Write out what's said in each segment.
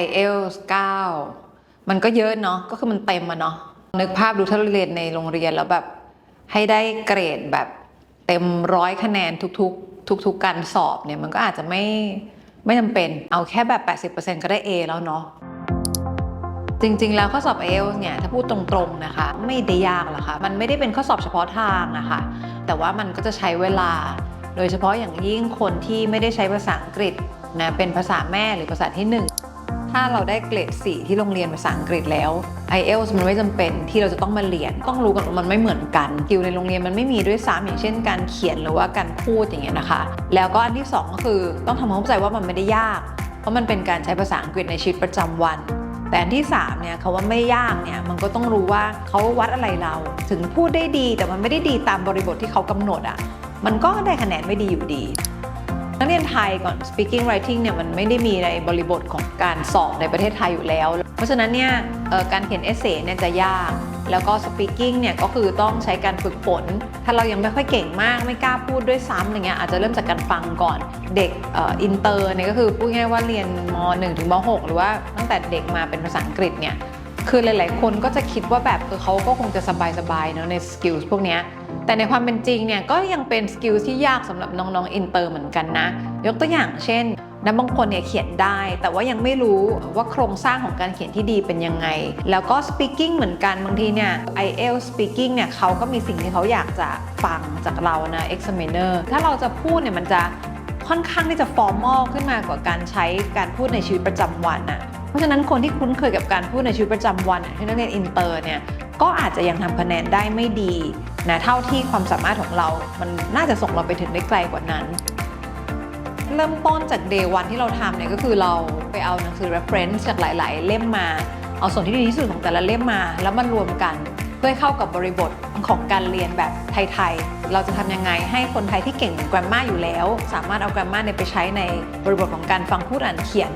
IELTS 9มันก็เยอะเนาะก็คือมันเต็มอะเนาะนึกภาพดูถ้าเราเรียนในโรงเรียนแล้วแบบ ให้ได้เกรดแบบเต็มร้อยคะแนนทุกๆ ทุกๆการสอบเนี่ยมันก็อาจจะไม่ไม่จำเป็นเอาแค่แบบ 80%ก็ได้ A แล้วเนาะจริงๆ แล้วข้อสอบ IELTS เนี่ยถ้าพูดตรงๆนะคะ ไม่ได้ยากหรอกค่ะมันไม่ได้เป็นข้อสอบเฉพาะทางนะคะแต่ว่ามันก็จะใช้เวลา โดยเฉพาะอย่างยิ่งคนที่ไม่ได้ใช้ภาษาอังกฤษนะเป็นภาษาแม่หรือภาษาที่หนึ่ง ถ้าเราได้เกรด4 ที่โรงเรียนภาษาอังกฤษแล้ว IELTS มันไม่จำเป็นที่เราจะต้องมาเรียน ต้องรู้กันว่ามันไม่เหมือนกันสกิลในโรงเรียนมันไม่มีด้วยซ้ำอย่างเช่น การเขียนหรือว่าการพูดอย่างเงี้ยนะคะ แล้วก็อันที่สองก็คือต้องทำความเข้าใจว่ามันไม่ได้ยาก เพราะมันเป็นการใช้ภาษาอังกฤษในชีวิตประจำวันแต่อันที่3เนี่ยเขาว่าไม่ยากเนี่ยมันก็ต้องรู้ว่าเขาวัดอะไรเรา ถึงพูดได้ดีแต่มันไม่ได้ดีตามบริบทที่เขากำหนดอะ่ะมันก็ได้คะแนนไม่ดีอยู่ดี นักเรียนไทยก่อน speaking writing เนี่ยมันไม่ได้มีในบริบทของการสอบในประเทศไทยอยู่แล้ว เพราะฉะนั้นเนี่ยการเขียนเอเซ่เนี่ยจะยาก แล้วก็ speaking เนี่ยก็คือต้องใช้การฝึกฝน ถ้าเรายังไม่ค่อยเก่งมากไม่กล้าพูดด้วยซ้ำอะไรเงี้ยอาจจะเริ่มจากการฟังก่อน เด็กอินเตอร์เนี่ยก็คือพูดง่ายว่าเรียนม .1 ถึงม .6 หรือว่าตั้งแต่เด็กมาเป็นภาษาอังกฤษเนี่ยคือหลาย ๆ คนก็จะคิดว่าแบบเออเขาก็คงจะสบายๆเนอะในสกิลพวกเนี้ย แต่ในความเป็นจริงเนี่ยก็ยังเป็นสกิลที่ยากสำหรับน้องๆอินเตอร์เหมือนกันนะ ยกตัวอย่างเช่นนักบางคนเนี่ยเขียนได้ แต่ว่ายังไม่รู้ว่าโครงสร้างของการเขียนที่ดีเป็นยังไง แล้วก็ speaking เหมือนกันบางทีเนี่ย IELTS speaking เนี่ยเขาก็มีสิ่งที่เขาอยากจะฟังจากเรานะ examiner ถ้าเราจะพูดเนี่ยมันจะค่อนข้างที่จะ formal ขึ้นมากว่าการใช้การพูดในชีวิตประจำวันน่ะเพราะฉะนั้นคนที่คุ้นเคยกับการพูดในชีวิตประจำวันที่นักเรียนอินเตอร์เนี่ย ก็อาจจะยังทำคะแนนได้ไม่ดีนะเท่าที่ความสามารถของเรา มันน่าจะส่งเราไปถึงได้ไกลกว่านั้น เริ่มต้นจาก day วันที่เราทำเนี่ยก็คือเราไปเอาหนังสือ reference จากหลาย ๆ เล่มมา เอาส่วนที่ดีที่สุดของแต่ละเล่มมา แล้วมารวมกันเพื่อเข้ากับบริบทของการเรียนแบบไทย ๆ เราจะทำยังไงให้คนไทยที่เก่ง grammar อยู่แล้ว สามารถเอา grammar เนี่ยไปใช้ในบริบทของการฟังพูดอ่านเขียน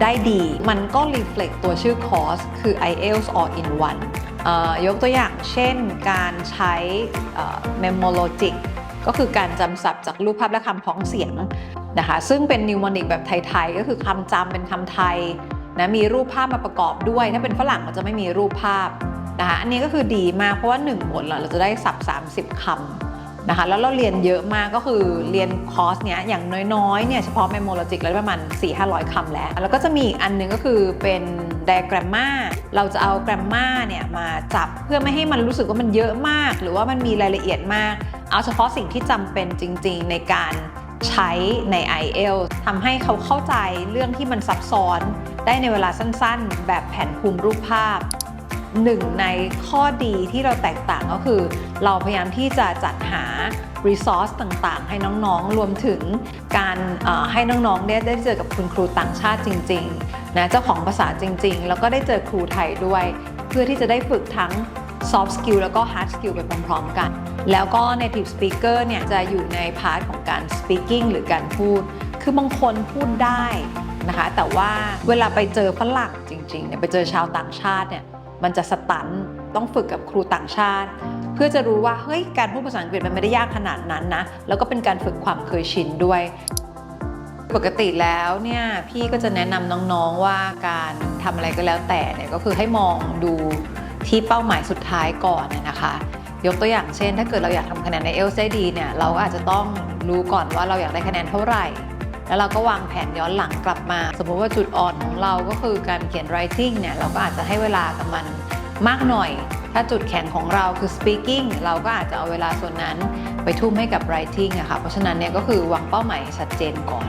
ได้ดี มันก็ reflect ตัวชื่อคอร์สคือ IELTS All in One ยกตัวอย่างเช่นการใช้เอ่อ Memologic ก็คือการจำศัพท์จากรูปภาพและคำพ้องเสียงนะคะซึ่งเป็นนิวมอนิกแบบไทย ๆ ก็คือคำจำเป็นคำไทยนะมีรูปภาพมาประกอบด้วย ถ้าเป็นฝรั่งก็จะไม่มีรูปภาพนะคะอันนี้ก็คือดีมากเพราะว่า 1 บทเราจะได้สับ30คำ นะคะแล้วเราเรียนเยอะมากก็คือเรียนคอร์สเนี้ยอย่างน้อยๆเนี่ยเฉพาะ m e m o l o g i c แล้วประมาณ 4-500คำแล้ว แล้วก็จะมีอีกอันหนึงก็คือเป็น diagramma เราจะเอา gramma เนี่ยมาจับเพื่อไม่ให้มันรู้สึกว่ามันเยอะมาก หรือว่ามันมีรายละเอียดมาก เอาเฉพาะสิ่งที่จำเป็นจริง ๆ ในการใช้ใน i e l t ทำให้เขาเข้าใจเรื่องที่มันซับซ้อน ได้ในเวลาสั้นๆ แบบแผนภูมิรูปภาพ หนึ่งในข้อดีที่เราแตกต่างก็คือ เราพยายามที่จะจัดหา resource ต่างๆ ให้น้องๆ รวมถึงการให้น้องๆ ได้ได้เจอกับคุณครูต่างชาติจริงๆนะเจ้าของภาษาจริง ๆ แล้วก็ได้เจอครูไทยด้วย เพื่อที่จะได้ฝึกทั้ง soft skill แล้วก็ hard skill ไปพร้อมๆ กัน แล้วก็ native speaker เนี่ยจะอยู่ในพาร์ทของการ speaking หรือการพูด คือบางคนพูดได้นะคะ แต่ว่าเวลาไปเจอฝรั่งจริงๆเนี่ยไปเจอชาวต่างชาติเนี่ย มันจะสตันต้องฝึกกับครูต่างชาติ เพื่อจะรู้ว่าเฮ้ยการพูดภาษาอังกฤษมันไม่ได้ยากขนาดนั้นนะ แล้วก็เป็นการฝึกความเคยชินด้วย ปกติแล้วเนี่ยพี่ก็จะแนะนำน้องๆว่าการทำอะไรก็แล้วแต่เนี่ยก็คือให้มองดูที่เป้าหมายสุดท้ายก่อนน่ยนะคะยกตัวอย่างเช่น ถ้าเกิดเราอยากทำคะแนนในเอลได้ดีเนี่ยเราก็อาจจะต้องรู้ก่อนว่าเราอยากได้คะแนนเท่าไหร่ แล้วเราก็วางแผนย้อนหลังกลับมา สมมติว่าจุดอ่อนของเราก็คือการเขียน writing เนี่ยเราก็อาจจะให้เวลากับมันมากหน่อย ถ้าจุดแข็งของเราคือ speaking เราก็อาจจะเอาเวลาส่วนนั้นไปทุ่มให้กับ writing อะค่ะเพราะฉะนั้นเนี่ยก็คือวางเป้าหมายชัดเจนก่อน